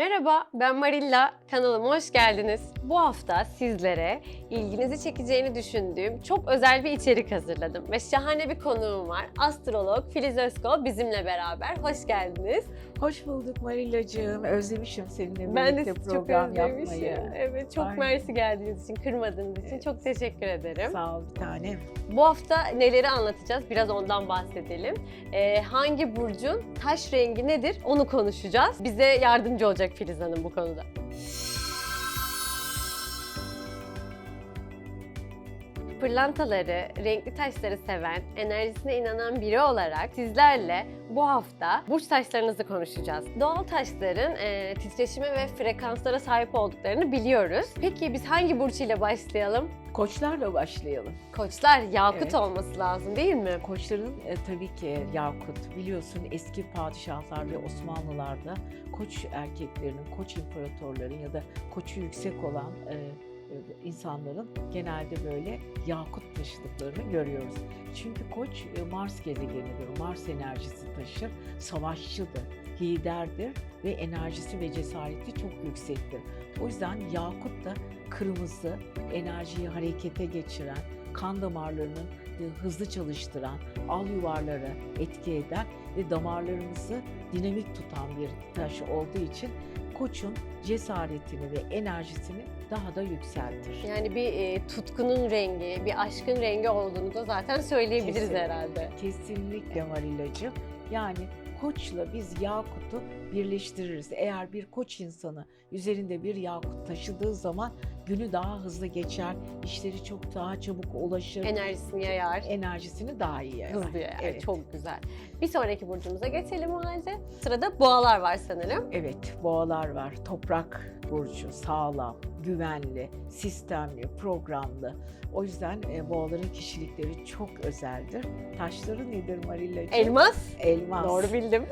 Merhaba, ben Marilla. Kanalıma hoş geldiniz. Bu hafta sizlere ilginizi çekeceğini düşündüğüm çok özel bir içerik hazırladım. Ve şahane bir konuğum var. Astrolog Filiz Özkol bizimle beraber. Hoş geldiniz. Hoş bulduk Marillacığım. Özlemişim seninle Ben de birlikte çok program özlemişim. yapmayı. Evet, çok Aynen. mersi geldiğiniz için, kırmadığınız için Evet. çok teşekkür ederim. Sağ ol bir tanem. Bu hafta neleri anlatacağız? Biraz ondan bahsedelim. Ee, hangi burcun taş rengi nedir? Onu konuşacağız. Bize yardımcı olacak Filiz Hanım bu konuda. Pırlantaları, renkli taşları seven, enerjisine inanan biri olarak sizlerle bu hafta burç taşlarınızı konuşacağız. Doğal taşların e, titreşime ve frekanslara sahip olduklarını biliyoruz. Peki biz hangi burç ile başlayalım? Koçlarla başlayalım. Koçlar yakut Evet. olması lazım değil mi? Koçların e, tabii ki Yakut. Biliyorsun eski padişahlar ve Osmanlılarda koç erkeklerinin, koç imparatorların ya da koçu yüksek olan e, insanların genelde böyle yakut taşıdıklarını görüyoruz. Çünkü koç e, Mars gezegenidir, Mars enerjisi taşır, savaşçıdır, liderdir ve enerjisi ve cesareti çok yüksektir. O yüzden yakut da kırmızı, enerjiyi harekete geçiren, kan damarlarının e, hızlı çalıştıran, al yuvarlara etki eden ve damarlarımızı dinamik tutan bir taş olduğu için koçun cesaretini ve enerjisini daha da yükseltir. Yani bir e, tutkunun rengi, bir aşkın rengi olduğunu da zaten söyleyebiliriz Kesinlikle. herhalde. Kesinlikle Marilacığım. Yani koçla biz yakutu birleştiririz. Eğer bir koç insanı üzerinde bir yakut taşıdığı zaman günü daha hızlı geçer, işleri çok daha çabuk ulaşır, Enerjisini yayar, enerjisini daha iyi yayar. hızlı yayar. Evet. Çok güzel. Bir sonraki burcumuza geçelim o halde. Sırada boğalar var sanırım. Evet, boğalar var. Toprak burcu, sağlam, güvenli, sistemli, programlı. O yüzden e, boğaların kişilikleri çok özeldir. Taşları nedir Marilla'cığım? Elmas. Elmas. Doğru bildim.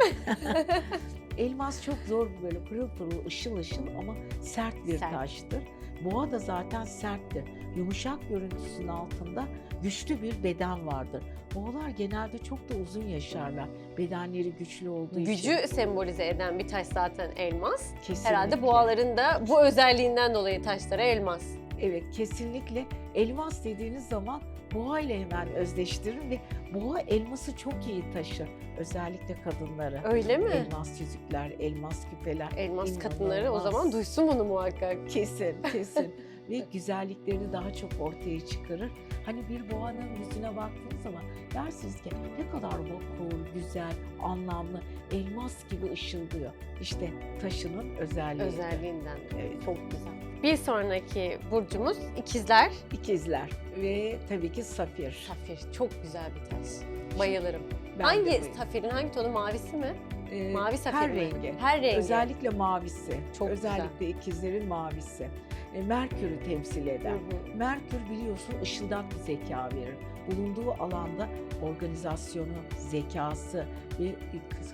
Elmas çok zor böyle pırıl pırıl, ışıl ışıl ama sert bir Sert. taştır. Boğa da zaten serttir. Yumuşak görüntüsünün altında güçlü bir beden vardır. Boğalar genelde çok da uzun yaşarlar. Bedenleri güçlü olduğu için. Gücü sembolize eden bir taş zaten elmas. Kesinlikle. Herhalde boğaların da bu özelliğinden dolayı taşları elmas. Evet kesinlikle elmas dediğiniz zaman boğa ile hemen özdeştirir ve boğa elması çok iyi taşır. Özellikle kadınları. Öyle mi? Elmas yüzükler, elmas küpeler. Elmas kadınları o İnanılmaz. zaman duysun bunu muhakkak. Kesin, kesin. ve güzelliklerini daha çok ortaya çıkarır. Hani bir boğanın yüzüne baktığınız zaman dersiniz ki ne kadar vakur, güzel, anlamlı, elmas gibi ışıldıyor. İşte taşının özelliği. Özelliğinden. Evet. Çok güzel. Bir sonraki burcumuz ikizler. İkizler ve tabii ki safir. Safir. Çok güzel bir taş. Bayılırım. Ben hangi safirin hangi tonu mavisi mi? Ee, Mavi safir her mi? rengi. Her rengi. Özellikle mavisi. Çok Özellikle ikizlerin mavisi. E, Merkür'ü temsil Hı eder. hı. Merkür biliyorsun ışıldak bir zeka verir. Bulunduğu alanda organizasyonu, zekası ve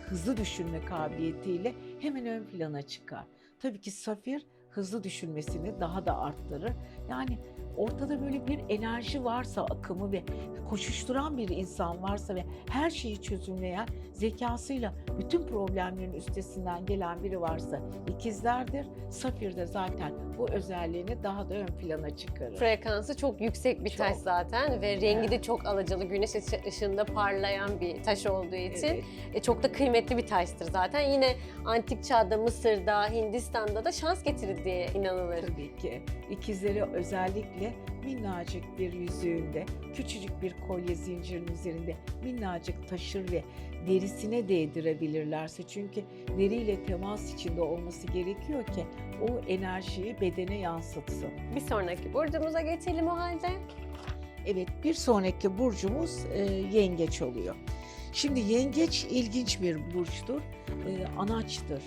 hızlı düşünme kabiliyetiyle hemen ön plana çıkar. Tabii ki Safir hızlı düşünmesini daha da arttırır. Yani ortada böyle bir enerji varsa akımı ve koşuşturan bir insan varsa ve her şeyi çözümleyen zekasıyla bütün problemlerin üstesinden gelen biri varsa ikizlerdir. Safir de zaten bu özelliğini daha da ön plana çıkarır. Frekansı çok yüksek bir Çok. taş zaten ve rengi de çok alacalı, güneş ışı- ışığında parlayan bir taş olduğu için Evet. e, çok da kıymetli bir taştır zaten. Yine antik çağda Mısır'da, Hindistan'da da şans getirir diye inanılır. Tabii ki. İkizleri özellikle minnacık bir yüzüğünde, küçücük bir kolye zincirinin üzerinde minnacık taşır ve derisine değdirebilirlerse çünkü deriyle temas içinde olması gerekiyor ki o enerjiyi bedene yansıtsın. Bir sonraki burcumuza geçelim o halde. Evet bir sonraki burcumuz e, yengeç oluyor. Şimdi yengeç ilginç bir burçtur. E, anaçtır,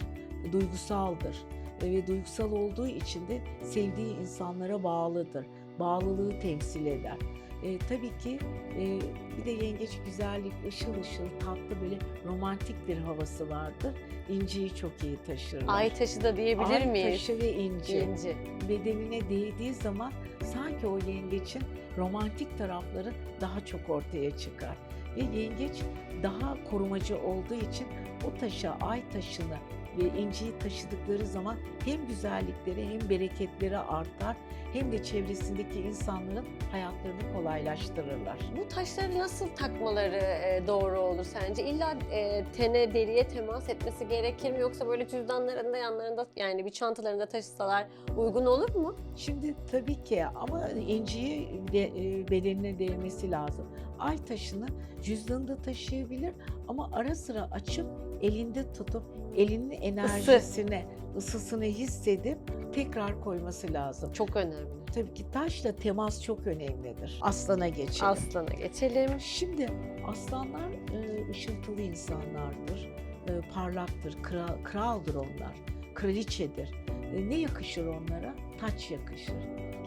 duygusaldır E, ve duygusal olduğu için de sevdiği insanlara bağlıdır. Bağlılığı temsil eder. E, tabii ki e, bir de yengeç güzellik, ışıl ışıl, tatlı böyle romantik bir havası vardır. İnciyi çok iyi taşırlar. Ay taşı da diyebilir Ay miyiz? taşı ve inci İnci. bedenine değdiği zaman sanki o yengeçin romantik tarafları daha çok ortaya çıkar. Ve yengeç daha korumacı olduğu için o taşa, ay taşını ve inciyi taşıdıkları zaman hem güzellikleri hem bereketleri artar hem de çevresindeki insanların hayatlarını kolaylaştırırlar. Bu taşları nasıl takmaları e, doğru olur sence? İlla e, tene, deriye temas etmesi gerekir mi? Yoksa böyle cüzdanlarında, yanlarında yani bir çantalarında taşısalar uygun olur mu? Şimdi tabii ki ama inciyi de, e, bedenine değmesi lazım. Ay taşını cüzdanında taşıyabilir ama ara sıra açıp elinde tutup elinin enerjisini, ısısını hissedip tekrar koyması lazım. Çok önemli. Tabii ki taşla temas çok önemlidir. Aslana geçelim. Aslana geçelim. Şimdi aslanlar e, ışıltılı insanlardır, e, parlaktır, kral, kraldır onlar, kraliçedir. E, ne yakışır onlara? Taç yakışır.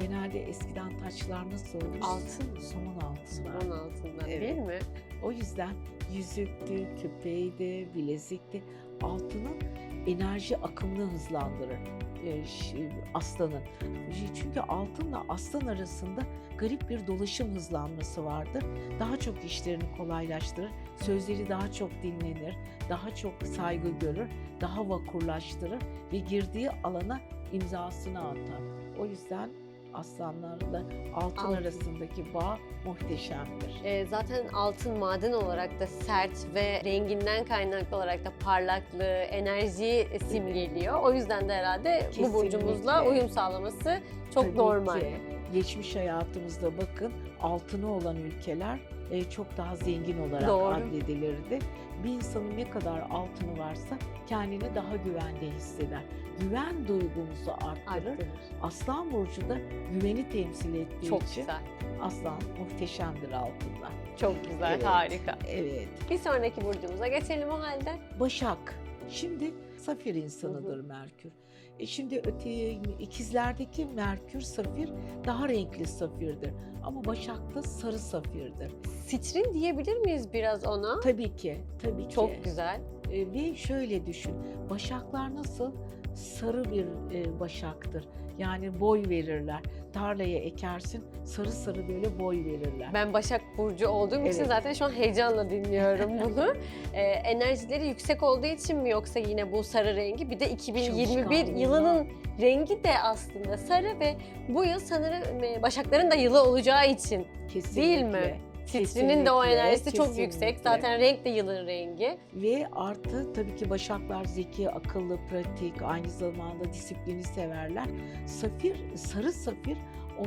Genelde eskiden taçlar nasıl olur? Altın mı? Somun altınlar. Onun altından Evet. değil mi? O yüzden yüzüktü, küpeydi, bilezikti. Altının enerji akımını hızlandırır aslanın. Çünkü altınla aslan arasında garip bir dolaşım hızlanması vardır. Daha çok işlerini kolaylaştırır, sözleri daha çok dinlenir, daha çok saygı görür, daha vakurlaştırır ve girdiği alana imzasını atar. O yüzden aslanlarla altın, Altın. arasındaki bağ muhteşemdir. E, zaten altın maden olarak da sert ve renginden kaynaklı olarak da parlaklığı, enerjiyi simgeliyor. O yüzden de herhalde bu Kesinlikle. burcumuzla uyum sağlaması çok Tabii normal. ki. Geçmiş hayatımızda bakın altını olan ülkeler e, çok daha zengin olarak Doğru. addedilirdi. Bir insanın ne kadar altını varsa kendini daha güvende hisseder. Güven duygumuzu arttırır. Arttırır. Aslan burcu da güveni temsil ettiği Çok için güzel. aslan muhteşemdir altında. Çok güzel, Evet. harika. Evet. Bir sonraki burcumuza geçelim o halde. Başak. Şimdi safir insanıdır Merkür. E şimdi öte ikizlerdeki Merkür safir daha renkli safirdir. Ama Başak'ta sarı safirdir. Sitrin diyebilir miyiz biraz ona? Tabii ki, tabii ki. Çok güzel. E, ve şöyle düşün. Başaklar nasıl? Sarı bir e, başaktır. Yani boy verirler. Tarlaya ekersin, sarı sarı böyle boy verirler. Ben Başak Burcu olduğum için Evet. zaten şu an heyecanla dinliyorum bunu. Ee, enerjileri yüksek olduğu için mi yoksa yine bu sarı rengi? Bir de 2021 Çalışkanlığından. yılının rengi de aslında sarı ve bu yıl sanırım e, Başakların da yılı olacağı için Kesinlikle. değil mi? Titrinin de o Kesinlikle, enerjisi çok kesinlikle. yüksek. Zaten renk de yılın rengi. Ve artı tabii ki başaklar zeki, akıllı, pratik, aynı zamanda disiplini severler. Safir, sarı safir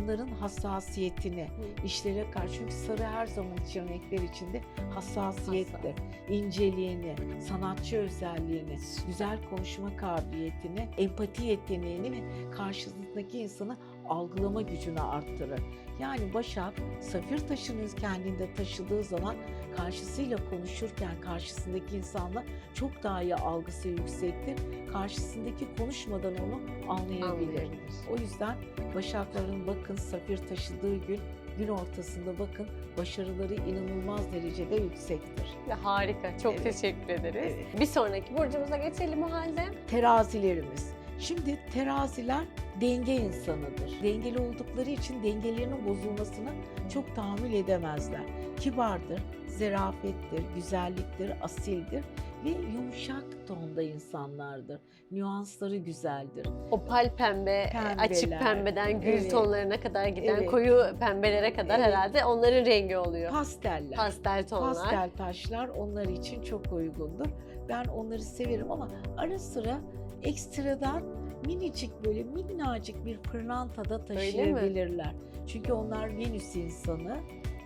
onların hassasiyetini, işlere karşı çünkü sarı her zaman için renkler içinde hassasiyettir. İnceliğini, sanatçı özelliğini, güzel konuşma kabiliyetini, empati yeteneğini ve karşısındaki insanı algılama gücünü arttırır. Yani Başak, safir taşını kendinde taşıdığı zaman karşısıyla konuşurken karşısındaki insanla çok daha iyi algısı yüksektir. Karşısındaki konuşmadan onu anlayabilir. Anlayabilir. O yüzden Başakların bakın safir taşıdığı gün, gün ortasında bakın başarıları inanılmaz derecede yüksektir. Harika. Çok Evet. teşekkür ederiz. Evet. Bir sonraki burcumuza geçelim o halde. Terazilerimiz. Şimdi teraziler denge insanıdır. Dengeli oldukları için dengelerinin bozulmasına çok tahammül edemezler. Kibardır, zerafettir, güzelliktir, asildir ve yumuşak tonda insanlardır. Nüansları güzeldir. Opal pembe, Pembeler, açık pembeden gül evet. tonlarına kadar giden Evet. koyu pembelere kadar Evet. herhalde onların rengi oluyor. Pasteller. Pastel tonlar. Pastel taşlar onlar için çok uygundur. Ben onları severim ama ara sıra ekstradan minicik böyle minnacık bir pırlanta da taşıyabilirler. Çünkü onlar Venüs insanı.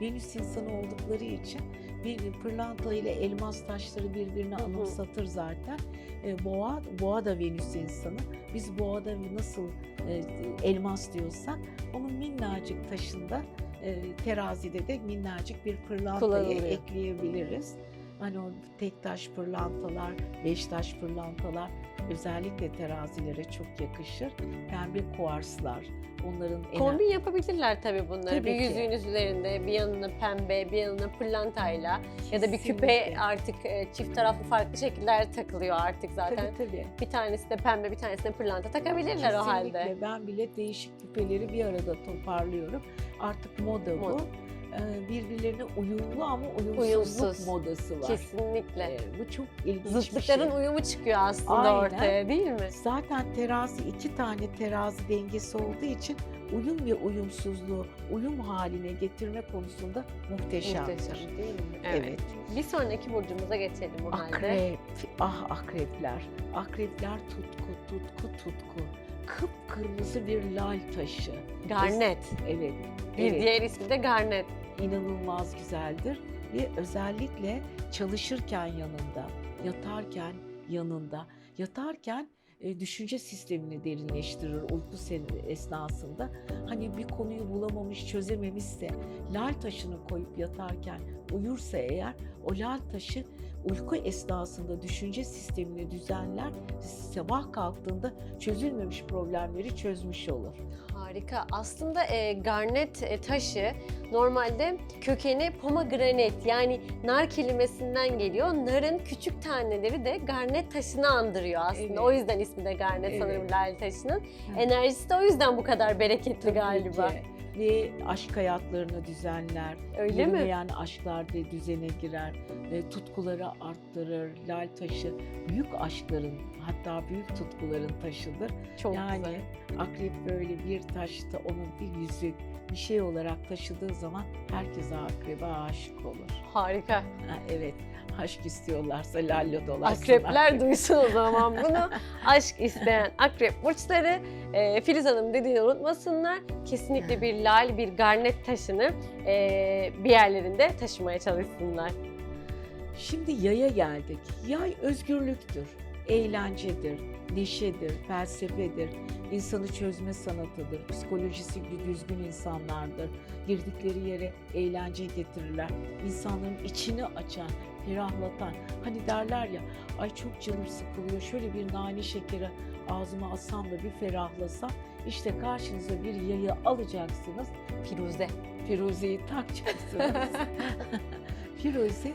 Venüs insanı oldukları için bir pırlanta ile elmas taşları birbirine anımsatır zaten. E, boğa, boğa da Venüs insanı. Biz boğada nasıl e, elmas diyorsak onun minnacık taşında e, terazide de minnacık bir pırlantayı ekleyebiliriz. Hani o tek taş pırlantalar, beş taş pırlantalar özellikle terazilere çok yakışır. Pembe kuarslar, onların ener- Kombin yapabilirler tabii bunları. Tabii bir ki. yüzüğünüz üzerinde bir yanına pembe, bir yanına pırlantayla ya da bir küpe Kesinlikle. artık e, çift taraflı farklı şekiller takılıyor artık zaten. Tabii tabii. Bir tanesi de pembe, bir tanesi de pırlanta takabilirler o halde. Kesinlikle. Ben bile değişik küpeleri bir arada toparlıyorum. Artık moda bu. Moda. e, birbirlerine uyumlu ama uyumsuzluk Uyumsuz. modası var. Kesinlikle. E, bu çok ilginç Zıtlıkların bir şey. uyumu çıkıyor aslında Aynen. ortaya değil mi? Zaten terazi iki tane terazi dengesi olduğu için uyum ve uyumsuzluğu uyum haline getirme konusunda muhteşemdir. Muhteşem değil mi? Evet. Bir sonraki burcumuza geçelim bu halde. Akrep, ah akrepler. Akrepler tutku, tutku, tutku. Kıpkırmızı bir lal taşı. Garnet. Evet. Bir evet. diğer ismi de garnet. inanılmaz güzeldir ve özellikle çalışırken yanında, yatarken yanında, yatarken e, düşünce sistemini derinleştirir uyku esnasında. Hani bir konuyu bulamamış, çözememişse lal taşını koyup yatarken uyursa eğer o lal taşı uyku esnasında düşünce sistemini düzenler. Sabah kalktığında çözülmemiş problemleri çözmüş olur. Harika. Aslında e, garnet e, taşı normalde kökeni pomegranate yani nar kelimesinden geliyor. Narın küçük taneleri de garnet taşını andırıyor aslında. Evet. O yüzden ismi de garnet Evet. sanırım lale taşının. Evet. Enerjisi de o yüzden bu kadar bereketli Tabii galiba. ki. Ve aşk hayatlarını düzenler. Öyle mi? Yürümeyen aşklar da düzene girer. E, tutkuları arttırır. Lal taşı büyük aşkların hatta büyük tutkuların taşıdır. Çok yani güzel. akrep böyle bir taşta onun bir yüzük bir şey olarak taşıdığı zaman herkes akrebe aşık olur. Harika. Ha, evet aşk istiyorlarsa lallo dolaşsın. Akrepler duysun o zaman bunu. Aşk isteyen akrep burçları e, Filiz Hanım dediğini unutmasınlar. Kesinlikle bir lal, bir garnet taşını e, bir yerlerinde taşımaya çalışsınlar. Şimdi yaya geldik. Yay özgürlüktür, eğlencedir, neşedir, felsefedir, insanı çözme sanatıdır, psikolojisi düzgün insanlardır. Girdikleri yere eğlence getirirler. İnsanların içini açan, ferahlatan. Hani derler ya, ay çok canım sıkılıyor, şöyle bir nane şekeri ağzıma atsam da bir ferahlasam. İşte karşınıza bir yayı alacaksınız, Firuze. Firuze'yi takacaksınız. Firuze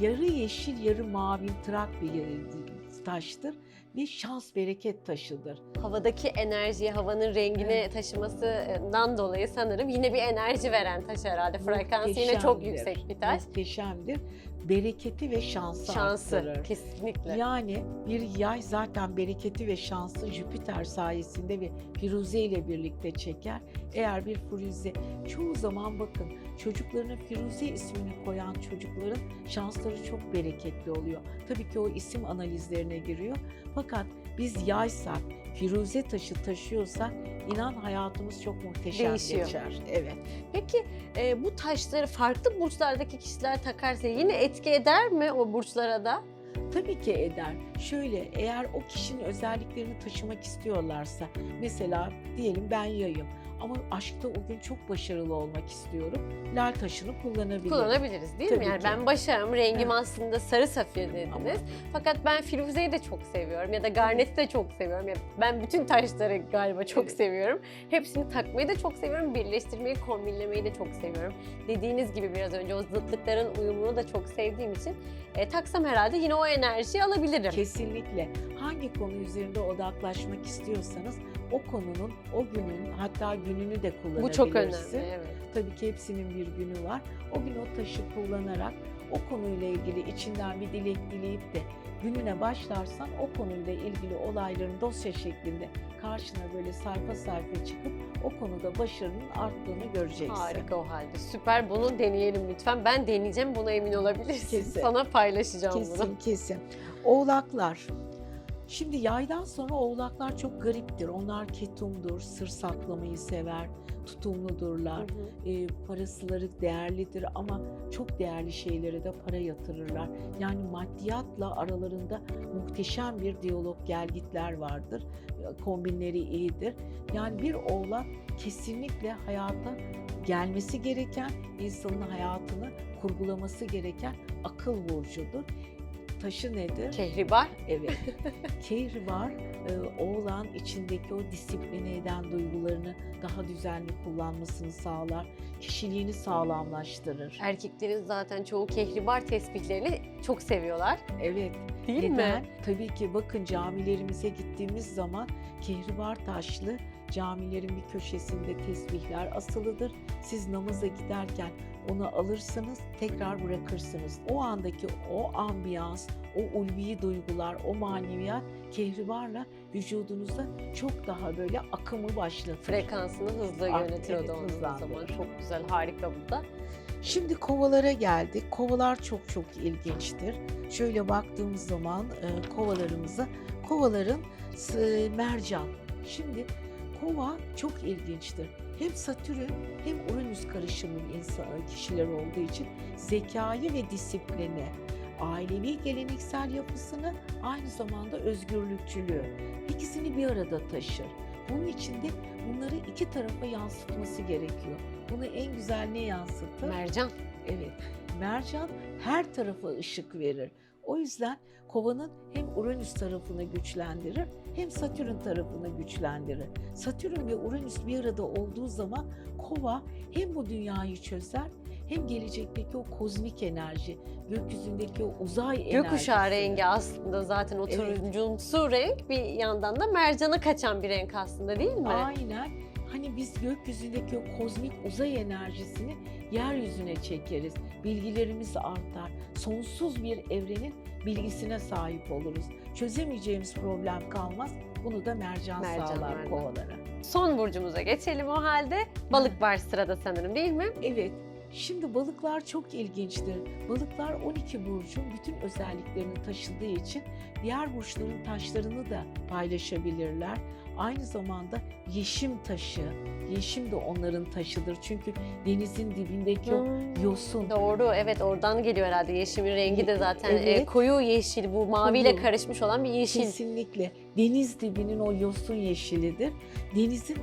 yarı yeşil yarı mavi trak bir e, taştır ve şans bereket taşıdır. Havadaki enerjiyi, havanın rengini Evet. taşımasından dolayı sanırım yine bir enerji veren taş herhalde. Frekansı yine çok yüksek bir taş. Muhteşemdir. Bereketi ve şansı, Şansı arttırır. kesinlikle. Yani bir yay zaten bereketi ve şansı Jüpiter sayesinde ve Firuze ile birlikte çeker. Eğer bir Firuze, çoğu zaman bakın çocuklarına Firuze ismini koyan çocukların şansları çok bereketli oluyor. Tabii ki o isim analizlerine giriyor. Fakat biz yaysak, Firuze taşı taşıyorsak inan hayatımız çok muhteşem Değişiyor. geçer. Evet. Peki e, bu taşları farklı burçlardaki kişiler takarsa yine etki eder mi o burçlara da? Tabii ki eder. Şöyle eğer o kişinin özelliklerini taşımak istiyorlarsa mesela diyelim ben yayım ama aşkta o gün çok başarılı olmak istiyorum. Lal taşını kullanabilirim. Kullanabiliriz değil mi? Tabii Yani ki. ben başarım, rengim Evet. aslında sarı safir dediniz. Ama Fakat ben Firuze'yi de çok seviyorum ya da Garnet'i de çok seviyorum. Yani ben bütün taşları galiba çok Evet. seviyorum. Hepsini takmayı da çok seviyorum, birleştirmeyi, kombinlemeyi de çok seviyorum. Dediğiniz gibi biraz önce o zıtlıkların uyumunu da çok sevdiğim için e, taksam herhalde yine o enerjiyi alabilirim. Kesinlikle. Hangi konu üzerinde odaklaşmak istiyorsanız o konunun, o günün hatta gününü de kullanabilirsin. Bu çok önemli. Evet. Tabii ki hepsinin bir günü var. O gün o taşı kullanarak o konuyla ilgili içinden bir dilek dileyip de gününe başlarsan o konuyla ilgili olayların dosya şeklinde karşına böyle sayfa sayfa çıkıp o konuda başarının arttığını göreceksin. Harika o halde. Süper. Bunu deneyelim lütfen. Ben deneyeceğim. Buna emin olabilirsin. Kesin. Sana paylaşacağım bunu. Kesin kesin. Oğlaklar. Şimdi yaydan sonra oğlaklar çok gariptir. Onlar ketumdur, sır saklamayı sever, tutumludurlar. Hı hı. e, parasıları değerlidir ama çok değerli şeylere de para yatırırlar. Yani maddiyatla aralarında muhteşem bir diyalog gelgitler vardır. E, Kombinleri iyidir. Yani bir oğlak kesinlikle hayata gelmesi gereken, insanın hayatını kurgulaması gereken akıl burcudur. Taşı nedir? Kehribar. Evet. Kehribar e, oğlan içindeki o disipline eden duygularını daha düzenli kullanmasını sağlar. Kişiliğini sağlamlaştırır. Erkeklerin zaten çoğu kehribar tesbihlerini çok seviyorlar. Evet. Değil Neden? mi? Tabii ki bakın camilerimize gittiğimiz zaman kehribar taşlı Camilerin bir köşesinde tesbihler asılıdır. Siz namaza giderken onu alırsınız, tekrar bırakırsınız. O andaki o ambiyans, o ulvi duygular, o maneviyat kehribarla vücudunuzda çok daha böyle akımı başlatır. Frekansını hızlı Ah, yönetiyordu evet, onun zaman. Çok güzel, harika bu da. Şimdi kovalara geldik. Kovalar çok çok ilginçtir. Şöyle baktığımız zaman e, kovalarımıza, kovaların s- mercan. Şimdi kova çok ilginçtir. Hem Satürn hem Uranüs karışımı insan kişiler olduğu için zekayı ve disiplini, ailevi geleneksel yapısını aynı zamanda özgürlükçülüğü ikisini bir arada taşır. Bunun için de bunları iki tarafa yansıtması gerekiyor. Bunu en güzel ne yansıtır? Mercan. Evet, mercan her tarafa ışık verir. O yüzden kovanın hem Uranüs tarafını güçlendirir hem Satürn tarafını güçlendirir. Satürn ve Uranüs bir arada olduğu zaman kova hem bu dünyayı çözer hem gelecekteki o kozmik enerji, gökyüzündeki o uzay enerjisi. Gökkuşağı rengi aslında zaten o Evet. turuncumsu renk bir yandan da mercana kaçan bir renk aslında değil mi? Aynen. Hani biz gökyüzündeki o kozmik uzay enerjisini yeryüzüne çekeriz. Bilgilerimiz artar. Sonsuz bir evrenin bilgisine sahip oluruz. Çözemeyeceğimiz problem kalmaz. Bunu da mercan, Mercan, sağlar mercan. kovalara. Son burcumuza geçelim o halde. Balık var sırada sanırım değil mi? Evet. Şimdi balıklar çok ilginçtir. Balıklar 12 burcun bütün özelliklerini taşıdığı için diğer burçların taşlarını da paylaşabilirler. Aynı zamanda yeşim taşı, yeşim de onların taşıdır. Çünkü denizin dibindeki o Hmm. yosun. Doğru evet oradan geliyor herhalde yeşimin rengi de zaten e, Evet. koyu yeşil bu maviyle Koyu. karışmış olan bir yeşil. Kesinlikle. Deniz dibinin o yosun yeşilidir. Denizin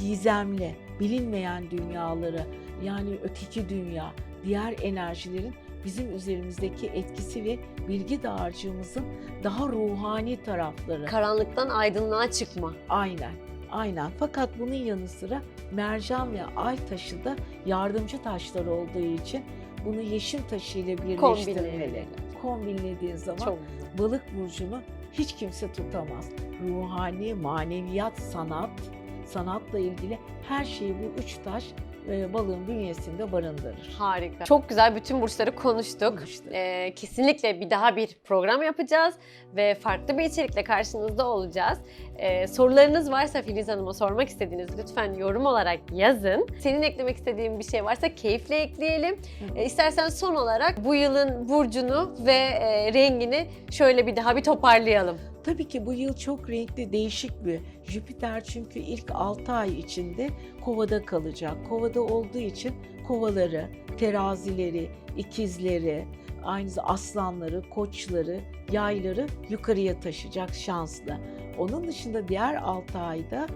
gizemli, bilinmeyen dünyaları yani öteki dünya, diğer enerjilerin bizim üzerimizdeki etkisi ve bilgi dağarcığımızın daha ruhani tarafları. Karanlıktan aydınlığa çıkma. Aynen. Aynen. Fakat bunun yanı sıra mercan ve ay taşı da yardımcı taşlar olduğu için bunu yeşim taşı ile birleştirmeli. Kombinlediğin zaman Çok balık burcunu hiç kimse tutamaz. Ruhani, maneviyat, sanat, sanatla ilgili her şeyi bu üç taş e, balığın bünyesinde barındırır. Harika. Çok güzel bütün burçları konuştuk. Konuştuk. Ee, kesinlikle bir daha bir program yapacağız ve farklı bir içerikle karşınızda olacağız. Ee, sorularınız varsa Filiz Hanım'a sormak istediğiniz lütfen yorum olarak yazın. Senin eklemek istediğin bir şey varsa keyifle ekleyelim. Ee, istersen son olarak bu yılın burcunu ve e, rengini şöyle bir daha bir toparlayalım. Tabii ki bu yıl çok renkli, değişik bir Jüpiter çünkü ilk 6 ay içinde kovada kalacak. Kovada olduğu için kovaları, terazileri, ikizleri, aynı aslanları, koçları, yayları yukarıya taşıyacak şanslı. Onun dışında diğer 6 ayda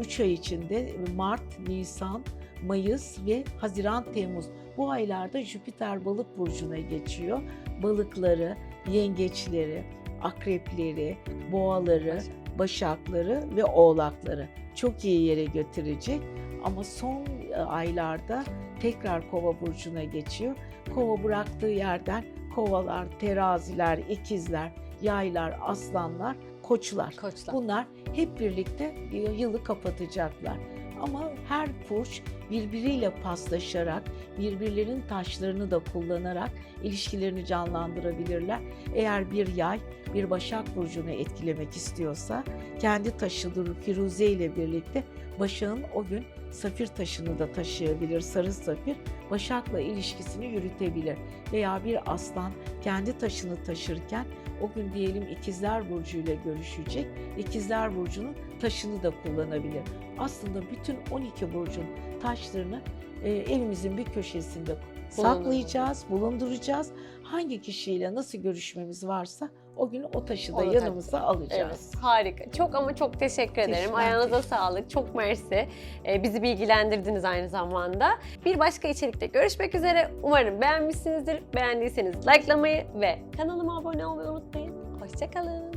3 ay içinde Mart, Nisan, Mayıs ve Haziran, Temmuz bu aylarda Jüpiter balık burcuna geçiyor. Balıkları, yengeçleri, akrepleri, boğaları, başakları ve oğlakları çok iyi yere götürecek. Ama son e, aylarda tekrar kova burcuna geçiyor. Kova bıraktığı yerden kovalar, teraziler, ikizler, yaylar, aslanlar, koçlar. Koçlar. Bunlar hep birlikte yılı kapatacaklar. Ama her burç birbiriyle paslaşarak, birbirlerinin taşlarını da kullanarak ilişkilerini canlandırabilirler. Eğer bir yay bir Başak Burcu'nu etkilemek istiyorsa kendi taşıdır Firuze ile birlikte Başak'ın o gün safir taşını da taşıyabilir, sarı safir. Başak'la ilişkisini yürütebilir. Veya bir aslan kendi taşını taşırken o gün diyelim İkizler Burcu ile görüşecek. İkizler Burcu'nun taşını da kullanabilir. Aslında bütün 12 burcun taşlarını e, evimizin bir köşesinde saklayacağız, bulunduracağız. Hangi kişiyle nasıl görüşmemiz varsa o gün o taşı da Onu yanımıza alacağız. Evet, harika. Çok ama çok teşekkür ederim. Teşekkür- Ayağınıza teşekkür- sağlık. Çok mersi. Ee, bizi bilgilendirdiniz aynı zamanda. Bir başka içerikte görüşmek üzere. Umarım beğenmişsinizdir. Beğendiyseniz likelamayı ve kanalıma abone olmayı unutmayın. Hoşçakalın.